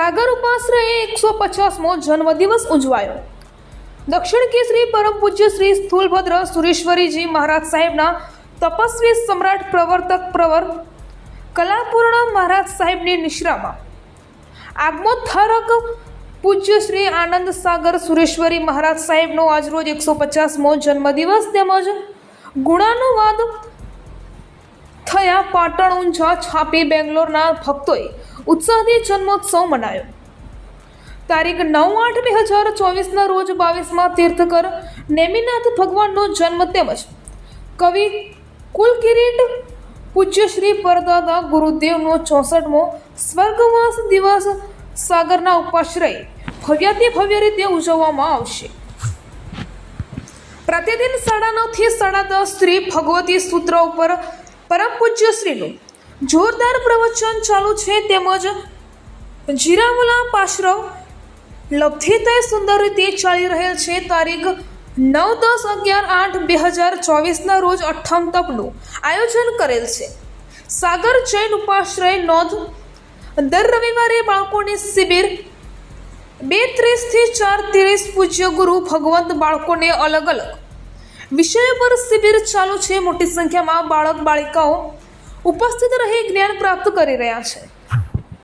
જગ્યાએ એકસો પચાસમો જન્મદિવસ ઉજવાયો. દક્ષિણ કેસરી પરમ પૂજ્ય શ્રી સ્થૂલભદ્ર સુરેશ્વરીજી મહારાજ સાહેબના તપસ્વી સમ્રાટ પ્રવર્તક પ્રવર, કલાપૂર્ણ મહારાજ સાહેબની નિશ્રામાં. આગમોત્થારક પૂજ્ય શ્રી આનંદ સાગર સુરેશ્વરી મહારાજ સાહેબનો આજરોજ એકસો પચાસમો જન્મદિવસ તેમજ ગુણાનુવાદ થયા પાટણ ઊંઝા છાપી બેંગ્લોરના ભક્તોએ ઉત્સાહથી જન્મોત્સવ મનાયો. તારીખ નવ આઠ બે હજાર ચોવીસના રોજ બાવીસમાં તીર્થકર નેમિનાથ ભગવાનનો જન્મ તેમજ કવિ કુલકિરીટ પૂજ્ય શ્રી પરદાદા ગુરુદેવનો ચોસઠમો સ્વર્ગવાસ દિવસ સાગરના ઉપાશ્રય ભવ્યાતિ ભવ્ય રીતે ઉજવવામાં આવશે. પ્રતિદિન સાડા નવથી સાડા દસ શ્રી ભગવતી સૂત્ર ઉપર પરમ પૂજ્ય શ્રીનું જોરદાર પ્રવચન ચાલુ છે તેમજ જીરાવલા પાશ્રવ લબ્ધિતય સુંદર રીતે ચાલી રહેલ છે તારીખ નવ દસ અગિયાર આઠ બે હજાર ચોવીસના રોજ અઠ્ઠમ તપનું આયોજન કરેલ છે. સાગર જૈન ઉપાશ્રય નોંધ, દર રવિવારે બાળકોની શિબિર બે ત્રીસથી ચાર ત્રીસ પૂજ્ય ગુરુ ભગવંત બાળકોને અલગ અલગ વિષયો પર શિબિર ચાલુ છે. મોટી સંખ્યામાં બાળક, બાળિકાઓ ઉપસ્થિત રહી જ્ઞાન પ્રાપ્ત કરી રહ્યા છે.